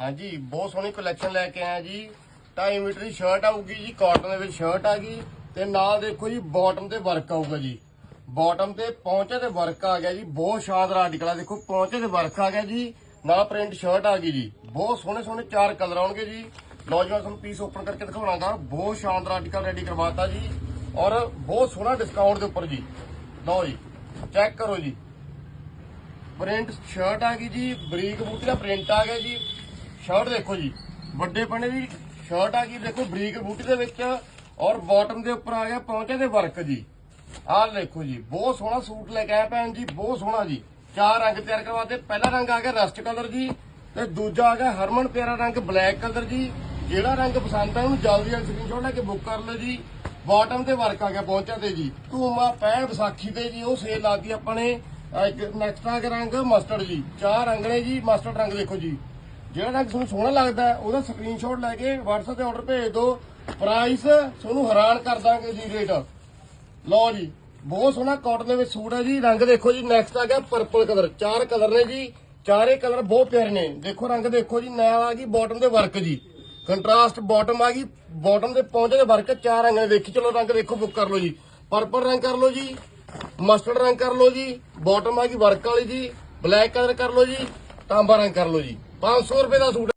ਹਾਂਜੀ, ਬਹੁਤ ਸੋਹਣੀ ਕਲੈਕਸ਼ਨ ਲੈ ਕੇ ਆਇਆ ਜੀ। 2.5 ਮੀਟਰ ਦੀ ਸ਼ਰਟ ਆਊਗੀ ਜੀ ਕਾਟਨ ਦੇ ਵਿੱਚ ਸ਼ਰਟ ਆ ਗਈ। ਤੇ ਨਾਲ ਦੇਖੋ ਜੀ ਬਾਟਮ ਤੇ ਵਰਕ ਆਊਗਾ ਜੀ। ਬਾਟਮ ਤੇ ਪਹੁੰਚੇ ਤੇ ਵਰਕ ਆ ਗਿਆ ਜੀ। ਬਹੁਤ ਸ਼ਾਨਦਾਰ ਆਰਟੀਕਲ ਆ, ਦੇਖੋ ਪਹੁੰਚੇ ਤੇ ਵਰਕ ਆ ਗਿਆ ਜੀ। ਨਾਲ ਪ੍ਰਿੰਟ ਸ਼ਰਟ ਆ ਗਈ ਜੀ। ਬਹੁਤ ਸੋਹਣੇ ਸੋਹਣੇ ਚਾਰ ਕਲਰ ਆਉਣਗੇ ਜੀ। ਨੌਜਵਾਨ ਤੁਹਾਨੂੰ ਪੀਸ ਓਪਨ ਕਰਕੇ ਦਿਖਾਉਣਾਗਾ। ਬਹੁਤ ਸ਼ਾਨਦਾਰ ਆਰਟੀਕਲ ਰੈਡੀ ਕਰਵਾਤਾ ਜੀ। ਔਰ ਬਹੁਤ ਸੋਹਣਾ ਡਿਸਕਾਊਂਟ ਦੇ ਉੱਪਰ ਜੀ। ਲਓ ਜੀ ਚੈੱਕ ਕਰੋ ਜੀ। ਪ੍ਰਿੰਟ ਸ਼ਰਟ ਆ ਗਈ ਜੀ। ਬਰੀਕ ਬੂਟੀ ਦਾ ਪ੍ਰਿੰਟ ਆ ਗਿਆ ਜੀ। ਸ਼ਰਟ ਦੇਖੋ ਜੀ, ਵੱਡੇ ਪਣੇ ਦੀ ਸ਼ਰਟ ਆ ਗਈ, ਦੇਖੋ ਬਰੀਕ ਬੂਟੀ ਦੇ ਵਿੱਚ ਔਰ ਬਾਟਮ ਦੇ ਉੱਪਰ ਆ ਗਿਆ ਪਹੁੰਚੇ ਦੇ ਵਰਕ ਜੀ। ਆਹ ਦੇਖੋ ਜੀ, ਬਹੁਤ ਸੋਹਣਾ ਸੂਟ ਲੈ ਕੇ ਆਇਆ ਭੈਣ ਜੀ, ਬਹੁਤ ਸੋਹਣਾ ਜੀ। ਚਾਰ ਰੰਗ ਤਿਆਰ ਕਰਵਾਤੇ ਪਹਿਲਾ ਰੰਗ ਆ ਗਿਆ ਰਸਟ ਕਲਰ ਜੀ, ਤੇ ਦੂਜਾ ਆ ਗਿਆ ਹਰਮਨ ਪਿਆਰਾ ਰੰਗ ਬਲੈਕ ਕਲਰ ਜੀ। ਜਿਹੜਾ ਰੰਗ ਪਸੰਦ ਆ ਉਹਨੂੰ ਜਲਦੀ ਜਲਦੀ ਸਕਰੀਨਸ਼ਾਟ ਲੈ ਕੇ ਬੁੱਕ ਕਰ ਲਓ ਜੀ। ਬਾਟਮ ਤੇ ਵਰਕ ਆ ਗਿਆ ਪਹੁੰਚਾ ਤੇ ਜੀ। ਧੂਮਾ ਪੈਣ ਵਿਸਾਖੀ ਤੇ ਜੀ, ਉਹ ਸੇਲ ਲਾਤੀ ਆਪਾਂ ਨੇ। ਨੈਕਸਟ ਆ ਗਿਆ ਰੰਗ ਮਸਟਰਡ ਜੀ। ਚਾਰ ਰੰਗ ਨੇ ਜੀ ਮਸਟਰਡ ਰੰਗ ਦੇਖੋ ਜੀ। ਜਿਹੜਾ ਰੰਗ ਤੁਹਾਨੂੰ ਸੋਹਣਾ ਲੱਗਦਾ ਉਹਦਾ ਸਕਰੀਨਸ਼ਾਟ ਲੈ ਕੇ WhatsApp ਤੇ ਆਰਡਰ ਭੇਜ ਦਿਓ। ਪ੍ਰਾਈਸ ਤੁਹਾਨੂੰ ਹੈਰਾਨ ਕਰ ਦਾਂਗੇ ਜੀ ਰੇਟ ਲਓ ਜੀ, ਬਹੁਤ ਸੋਹਣਾ ਕਾਟਨ ਦੇ ਵਿੱਚ ਸੂਟ ਹੈ ਜੀ। ਰੰਗ ਦੇਖੋ ਜੀ ਨੈਕਸਟ ਆ ਗਿਆ ਪਰਪਲ ਕਲਰ ਚਾਰ ਕਲਰ ਨੇ ਜੀ, ਚਾਰੇ ਕਲਰ ਬਹੁਤ ਪਿਆਰੇ ਨੇ। ਦੇਖੋ, ਰੰਗ ਦੇਖੋ ਜੀ ਨਾਲ ਆ ਗਈ ਬਾਟਮ ਦੇ ਵਰਕ ਜੀ। ਕੰਟਰਾਸਟ ਬਾਟਮ ਆ ਗਈ ਬਾਟਮ ਦੇ ਪਹੁੰਚੇ ਦੇ ਵਰਕ ਚਾਰ ਰੰਗ ਨੇ। ਦੇਖੀ, ਚਲੋ ਰੰਗ ਦੇਖੋ ਬੁੱਕ ਕਰ ਲਓ ਜੀ। ਪਰਪਲ ਰੰਗ ਕਰ ਲਓ ਜੀ ਮਸਟਰਡ ਰੰਗ ਕਰ ਲਓ ਜੀ ਬਾਟਮ ਆ ਗਈ ਵਰਕ ਵਾਲੀ ਜੀ ਬਲੈਕ ਕਲਰ ਕਰ ਲਓ ਜੀ, ਤਾਂਬਾ ਰੰਗ ਕਰ ਲਓ ਜੀ। 500 ਰੁਪਏ ਦਾ ਸੂਟ